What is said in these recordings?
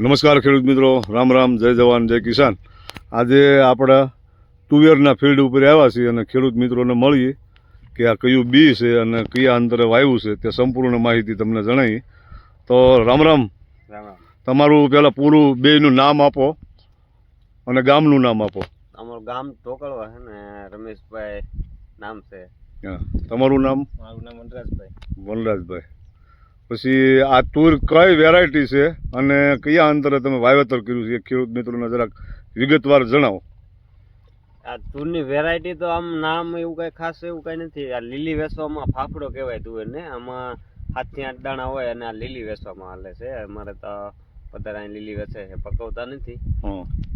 નમસ્કાર ખેડૂત મિત્રો. રામ રામ જય જવાન જય કિસાન. આજે આપણા તુવેરના ફિલ્ડ ઉપર આવ્યા છીએ અને ખેડૂત મિત્રોને મળીએ કે આ કયું બી છે અને કયા અંતરે વાવ્યું છે તે સંપૂર્ણ માહિતી તમને જણાવી તો રામ રામ. તમારું પહેલાં પૂરું બેયનું નામ આપો અને ગામનું નામ આપો. અમારું ગામ ટોકળવા છે ને રમેશભાઈ નામ છે. હા તમારું નામ? મારું નામ વનરાજભાઈ. વનરાજભાઈ. પછી આ તુર કઈ વેરાયટી છે અને કયા અંતરે તમે વાવેતર કર્યું છે ખેડૂત મિત્રોને જરાક વિગતવાર જણાવો. આ તુરની વેરાયટી તો આમ નામ એવું કંઈ ખાસ એવું કંઈ નથી. આ લીલી વેસવામાં ફાફડો કહેવાય તુવેર ને આમાં સાતથી આઠ દાણા હોય અને આ લીલી વેસવામાં હાલે છે. અમારે તો વધારે અહીં લીલી વેસે છે પકવતા નથી.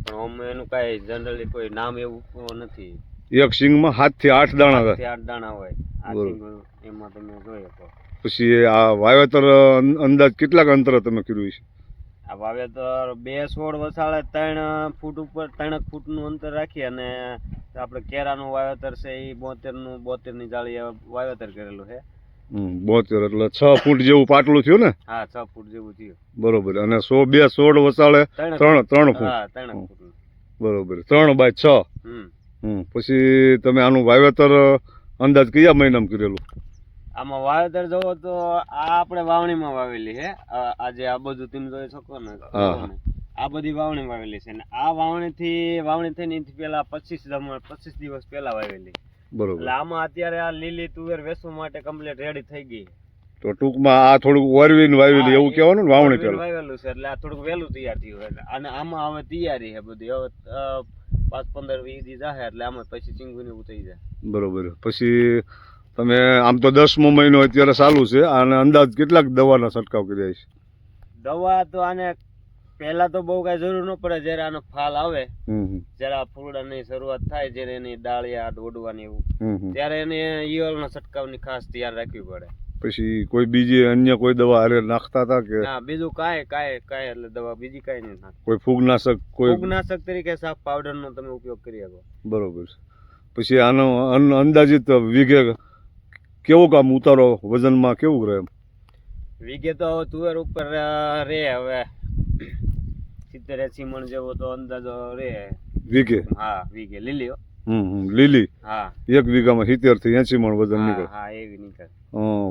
પણ અમે એનું કાંઈ જનરલી કોઈ નામ એવું નથી. એક સિંગમાં સાતથી આઠ દાણા થાય. આઠ દાણા હોય. આ સિંગ એમાં તમે જોઈ શકો. પછી આ વાવેતર અંદાજ કેટલાક અંતરે તમે કર્યું છે આ વાવેતર બે છોડ વસાળે ત્રણ ફૂટ ઉપર ત્રણ ફૂટનું અંતર રાખી અને આપણે કેરાનું વાવેતર છે એ બોતેરનું બોતેરની જાળી વાવેતર કરેલું છે. બોતેર એટલે છ ફૂટ જેવું પાટલું થયું ને? હા છ ફૂટ જેવું થયું. બરોબર અને સો બે સોળ વસાળે ત્રણ ત્રણ ફૂટ. હા ત્રણ ફૂટ બરોબર ત્રણ બાય છ. પછી તમે આનું વાવેતર અંદાજ કયા મહિનામાં કરેલું? આમાં વાવેતર જોવો તો આ આપણે વાવણીમાં વાવેલી છે આજે આ બધું તમે જોઈ શકો ને આ બધી વાવણી વાવેલી છે. ને આ વાવણીથી વાવણી થઈને એથી પહેલા પચીસ પચીસ દિવસ પહેલા વાવેલી. બરોબર. એટલે આમાં અત્યારે આ લીલી તુવેર વેચવા માટે કમ્પ્લીટ રેડી થઈ ગઈ. તો ટૂંકમાં આ થોડુંક ઓરવીને વાવેલી એવું કહેવાનું ને વાવણી વાવેલું પહેલા? વાવેલું છે. એટલે આ થોડુંક વહેલું તૈયાર થયું એટલે અને આમાં હવે તૈયારી છે બધી. હવે પાંચ પંદર વીસ દી જાહે એટલે આમાં પછી ચીંગુની એવું થઈ જાય. બરોબર. પછી તમે આમ તો દસમો મહિનો અત્યારે ચાલુ છે અને અંદાજ કેટલાક દવાના છંટકાવ કર્યા છે? દવા તો આને પહેલા તો બહુ કઈ જરૂર ન પડે જયારે આનો ફાલ આવે જયારે આ ફૂલડાની શરૂઆત થાય જ્યારે એની ડાળિયા દોડવાની એવું. ત્યારે એને ઈયળના છંટકાવની ખાસ તૈયાર રાખવી પડે. પછી કોઈ બીજી અન્ય કોઈ દવા હારે નાખતા હતા કે ના બીજું કાંઈ કાંઈ કાંઈ એટલે દવા બીજી કાંઈ નહીં કોઈ ફૂગનાશક કોઈ ફૂગનાશક તરીકે સાફ પાવડરનો તમે ઉપયોગ કરી શકો. બરોબર પછી આનો અંદાજિત વીઘે કેવો કામ ઉતારો વજનમાં કેવું રહે વીઘે તો હવે તુવેર ઉપર રે હવે. સિત્તેર એસી મણ જેવો તો અંદાજો રે. વીઘે? હા વીઘે. લીલી હો. હમ હમ લીલી. હા. એક વીઘામાં સિત્તેરથી એસી મણ વજન નીકળે. હા એવી નીકળે.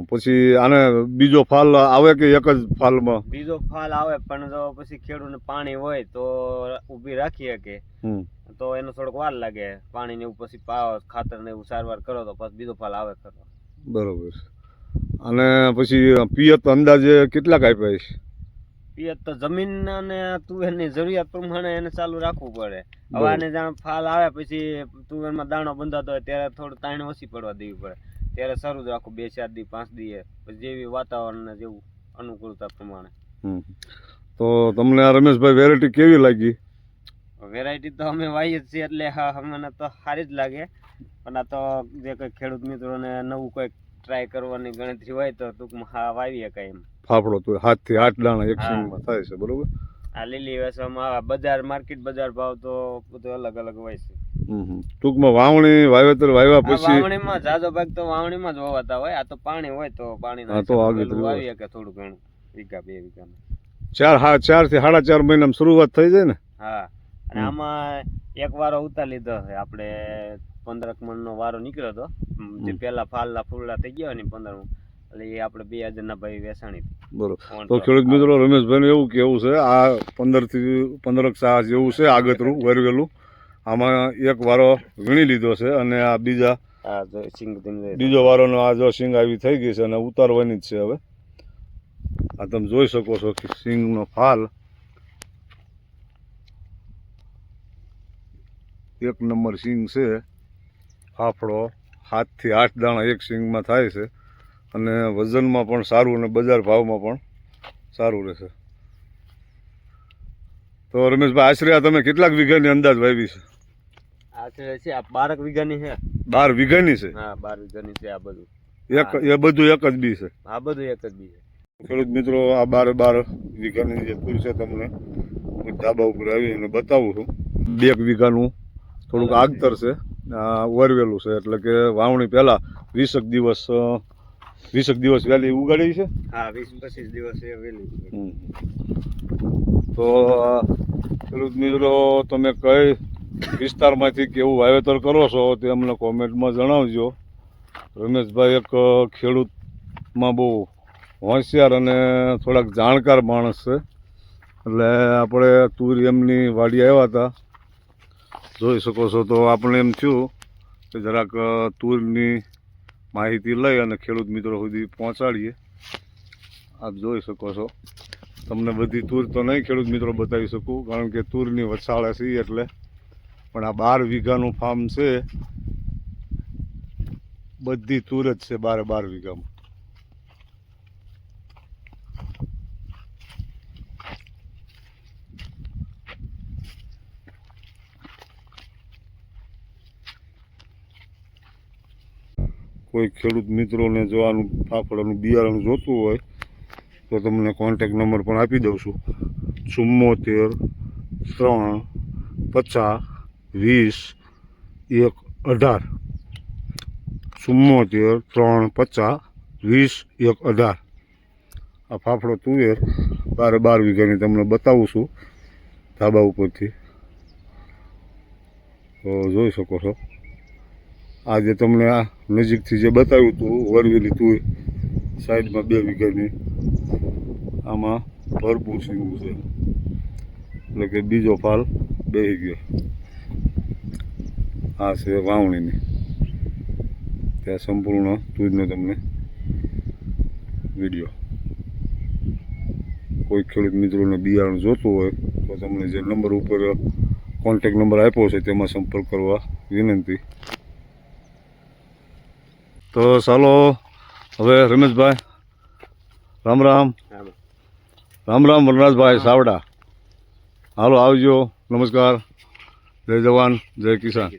પછી આને બીજો ફાલ આવે કે એક જ ફાલમાં? બીજો ફાલ આવે પણ જો પછી ખેડૂને પાણી હોય તો ઊભી રાખી શકે તો એનો થોડોક વાર લાગે. પાણી ને એવું પછી પાવ ખાતર ને એવું સારવાર કરો તો પછી બીજો ફાલ આવે ખરો. બરોબર અને પછી પિયત અંદાજે કેટલાક આપ્યા છે? પિયત તો જમીન અને તુવેરની જરૂરિયાત પ્રમાણે એને ચાલુ રાખવું પડે. હવે આને જાણ ફાલ આવે પછી તુવેરમાં દાણો બંધાતો હોય ત્યારે થોડું તાણી ઓછી પડવા દેવી પડે. ત્યારે સારું જ રાખવું બે ચાર દી પાંચ દી પછી જેવી વાતાવરણ ને જેવું અનુકૂળતા પ્રમાણે. હમ. તો તમને આ રમેશભાઈ વેરાયટી કેવી લાગી? વેરાયટી તો અમે વાવીએ જ છીએ એટલે હા અમને તો સારી જ લાગે. પણ આ તો જે કંઈ ખેડૂત મિત્રોને નવું કંઈક ટ્રાય કરવાની ગણતરી હોય તો ટૂંકમાં હા વાવી શકાય એમ. ફાફડો તો હાથથી આઠ દાણા એક. સિંગમાં થાય છે બરોબર? આ લીલી વેસવામાં બજાર માર્કેટ બજાર ભાવ તો બધું અલગ અલગ હોય છે. ટૂંકમાં વાવણી વાવેતર વાવ્યા પછી વાવણીમાં જાજો ભાગ તો વાવણીમાં જ વાવતા હોય. આ તો પાણી હોય તો પાણી હા, તો વાવી શકે થોડું ઘણું વીઘા બે વીઘાનું. ચાર હા ચારથી સાડા ચાર મહિનામાં શરૂઆત થઈ જાય ને? હા. અને આમાં એક વારો ઉતાર લીધો. છે આપણે પંદરક મણનો વારો નીકળ્યો હતો. જે. પેલા ફાલના ફૂલડા થઈ ગયા ને પંદર એટલે એ આપણે બે હજારના ભાઈ વેચાણી બરોબર. તો ખેડૂત મિત્રો રમેશભાઈનું એવું કેવું છે આ પંદરથી પંદરક સાહ જેવું છે આગતરું વરવેલું. આમાં એક વારો વીણી લીધો છે અને આ બીજા. બીજો વારોનો આ જો સિંગ આવી થઈ ગઈ છે અને ઉતારવાની જ છે હવે. આ તમે જોઈ શકો છો કે સિંગનો ફાલ. એક નંબર સિંગ છે. ફાફડો સાતથી આઠ દાણા એક સિંગમાં થાય છે. અને વજનમાં પણ સારું અને બજાર ભાવમાં પણ સારું રહેશે. તો રમેશભાઈ આશરે આ તમે કેટલાક વીઘાની અંદાજ વાવી છે? આ છે આ બારક વીઘાની છે. બાર વીઘાની છે? હા બાર વીઘાની છે આ બધું. એક એ બધું એક જ બી છે? આ બધું એક જ બી છે. ખેડૂત મિત્રો આ બાર બાર વીઘાની જે પૂર છે તમને હું ધાબા ઉપર આવીને બતાવું છું. બે એક વીઘાનું થોડુંક આગતર છે આ વરવેલું છે એટલે કે વાવણી પહેલાં વીસક દિવસ વીસક દિવસ વહેલી ઉગાડી છે? હા વીસ પચીસ દિવસ એ વહેલી. તો ખેડૂત મિત્રો તમે કઈ વિસ્તારમાંથી કેવું વાવેતર કરો છો તે અમને કોમેન્ટમાં જણાવજો. રમેશભાઈ એક ખેડૂતમાં બહુ હોશિયાર અને થોડાક જાણકાર માણસ છે. એટલે આપણે તુર એમની વાડી આવ્યા હતા. જોઈ શકો છો તો આપણે એમ થયું કે જરાક તુરની માહિતી લઈ અને ખેડૂત મિત્રો સુધી પહોંચાડીએ. આપ જોઈ શકો છો. તમને બધી તૂર તો નહીં ખેડૂત મિત્રો બતાવી શકું, કારણ કે તૂરની વસાળે છે એટલે. પણ આ બાર વીઘાનું ફાર્મ છે. બધી તૂર જ છે બારે બાર વીઘામાં. કોઈ ખેડૂત મિત્રોને જો ફાફડાનું બિયારણ જોતું હોય, તો તમને કોન્ટેક નંબર પણ આપી દઉં છું. ચુમ્મોતેર, ત્રણ, પચાસ, વીસ, એક, અઢાર. ચુમ્મોતેર, ત્રણ, પચાસ, વીસ, એક, અઢાર. આ ફાફડો તુવેર બારે, બાર વીઘાની તમને બતાવું છું ધાબા ઉપરથી. તો જોઈ શકો છો. આજે તમને આ નજીકથી જે બતાવ્યું હતું વરવેલી તુવેર, સાઈડમાં બે વીઘાની, આમાં ભરપૂર સીવું છે. એટલે કે બીજો ફાલ બેહી ગયો. આ છે વાવણીની. ત્યાં સંપૂર્ણ તુજનો તમને વીડિયો. કોઈ ખેડૂત મિત્રોને બિયારણ જોતું હોય, તો તમને જે નંબર ઉપર કોન્ટેક નંબર આપ્યો છે, તેમાં સંપર્ક કરવા વિનંતી. તો ચાલો હવે રમેશભાઈ રામ રામ. રામ. રામ વનરાજભાઈ સાવડા. હાલો આવજો. નમસ્કાર. જય જવાન જય કિસાન.